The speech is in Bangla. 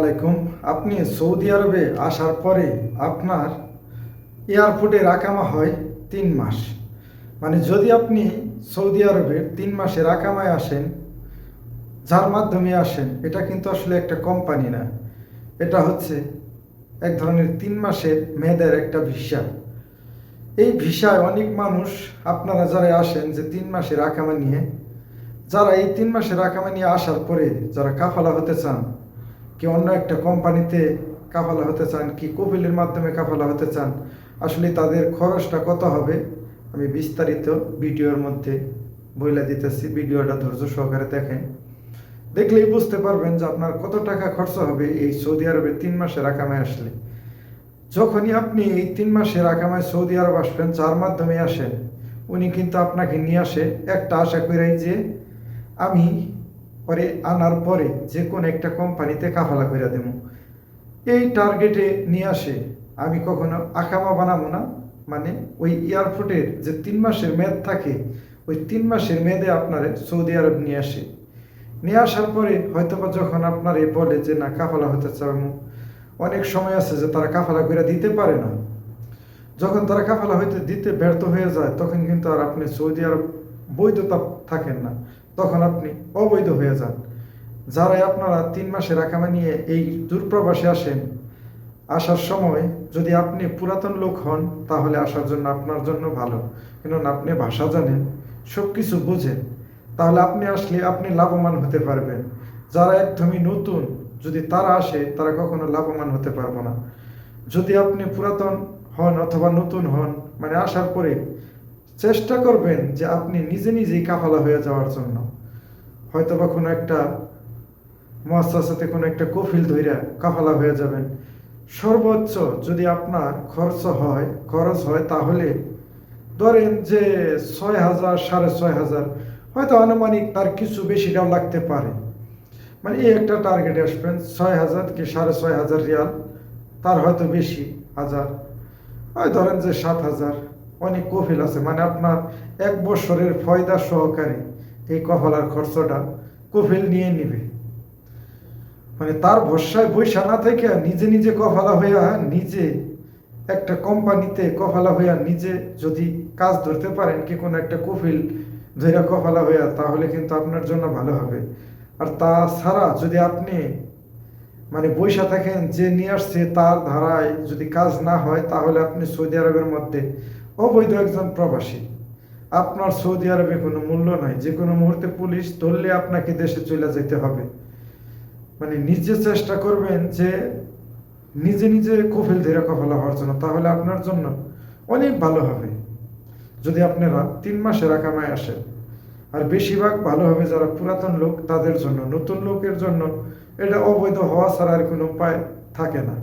আলাইকুম। আপনি সৌদি আরবে আসার পরে আপনার এয়ারপোর্টে রাকামা হয় তিন মাস। মানে যদি আপনি সৌদি আরবের তিন মাসে রাকামায় আসেন, যার মাধ্যমে আসেন, এটা কিন্তু আসলে একটা কোম্পানি না। এটা হচ্ছে এক ধরনের তিন মাসের মেয়েদের একটা ভিসা। এই ভিসায় অনেক মানুষ, আপনারা যারা আসেন যে তিন মাসে রাকামা নিয়ে, যারা এই তিন মাসের আকামা নিয়ে আসার পরে যারা কাফালা হতে চান কি অন্য একটা কোম্পানিতে কাফালা হতে চান, কি কপিলের মাধ্যমে কাফালা হতে চান, আসলে তাদের খরচটা কত হবে? আমি বিস্তারিত ভিডিওর মধ্যে বইলা দিতেছি, ভিডিওটা ধৈর্য সহকারে দেখেন। দেখলেই বুঝতে পারবেন যে আপনার কত টাকা খরচ হবে এই সৌদি আরবে তিন মাসের আকামায় আসলে। যখনই আপনি এই তিন মাসের আকামায় সৌদি আরব আসবেন, যার মাধ্যমে আসেন, উনি কিন্তু আপনাকে নিয়ে আসে একটা আশা করাই যে আমি পরে আনার পরে যে কোনো একটা কোম্পানিতে কাফালা করে দেবো এই টার্গেটে নিয়ে আসে, আমি কখনো আকামা বানাবো না। মানে ওই এয়ারপোর্টের যে তিন মাসের মেয়াদ থাকে, ওই তিন মাসের মেয়াদে আপনার সৌদি আরব নিয়ে আসে। নিয়ে আসার পরে হয়তোবা যখন আপনার এ বলে যে, না, কাফালা হতে চাবো অনেক সময় আছে যে তারা কাফালা করে দিতে পারে না। যখন তারা কাফালা হইতে দিতে ব্যর্থ হয়ে যায়, তখন কিন্তু আর আপনি সৌদি আরব বৈধতা থাকেন না। তখন আপনি অবৈধ হয়ে যান। যারাই আপনারা তিন মাসের আকামা নিয়ে এই দূরপ্রবাসে আসেন, আসার সময় যদি আপনি পুরাতন লোক হন, তাহলে আসার জন্য আপনার জন্য ভালো। কেননা আপনি ভাষা জানেন সব কিছু বোঝেন। তাহলে আপনি আসলে আপনি লাভবান হতে পারবেন। যারা একদমই নতুন, যদি তারা আসে, তারা কখনো লাভবান হতে পারব না। যদি আপনি পুরাতন হন অথবা নতুন হন মানে আসার পরে চেষ্টা করবেন যে আপনি নিজে নিজেই কাফালা হয়ে যাওয়ার জন্য। হয়তো বা কোনো একটা মহাসাতে কোনো একটা কফিল ধইরা কাফালা হয়ে যাবেন। সর্বোচ্চ যদি আপনার খরচ হয় খরচ হয় তাহলে ধরেন যে ছয় হাজার, সাড়ে ছয় হাজার, হয়তো আনুমানিক তার কিছু বেশিটাও লাগতে পারে। মানে এই একটা টার্গেটে আসবেন, ছয় হাজার কি সাড়ে ছয় হাজার রিয়াল, তার হয়তো বেশি হাজার। হয় ধরেন যে সাত হাজার অনেক কফিল আছে। মানে আপনার এক বছরের ফয়দা সহকারে এই কফালার খরচটা কফিল নিয়ে নিবে। মানে তার ভরসায় বৈশা না থেকে নিজে নিজে কফালা হইয়া নিজে একটা কোম্পানিতে কফালা হইয়া নিজে যদি কাজ ধরতে পারেন কি কোনো একটা কফিল ধৈরা কফালা হইয়া, তাহলে কিন্তু আপনার জন্য ভালো হবে। আর তাছাড়া যদি আপনি মানে বৈশা থাকেন যে নিয়ে আসছে তার ধারায় যদি কাজ না হয়, তাহলে আপনি সৌদি আরবের মধ্যে অবৈধ একজন প্রবাসী। আপনার সৌদি আরবে কোনো মূল্য নাই, যে কোনো মুহূর্তে পুলিশ ধরলে আপনাকে দেশে চলে যেতে হবে। মানে নিজে চেষ্টা করবেন যে নিজে নিজে কফিল ধীরে কফলা হওয়ার জন্য, তাহলে আপনার জন্য অনেক ভালো হবে। যদি আপনারা তিন মাসের আকামায় আসেন, আর বেশিরভাগ ভালো হবে যারা পুরাতন লোক, তাদের জন্য, নতুন লোকের জন্য এটা অবৈধ হওয়া ছাড়া আর কোনো উপায় থাকে না।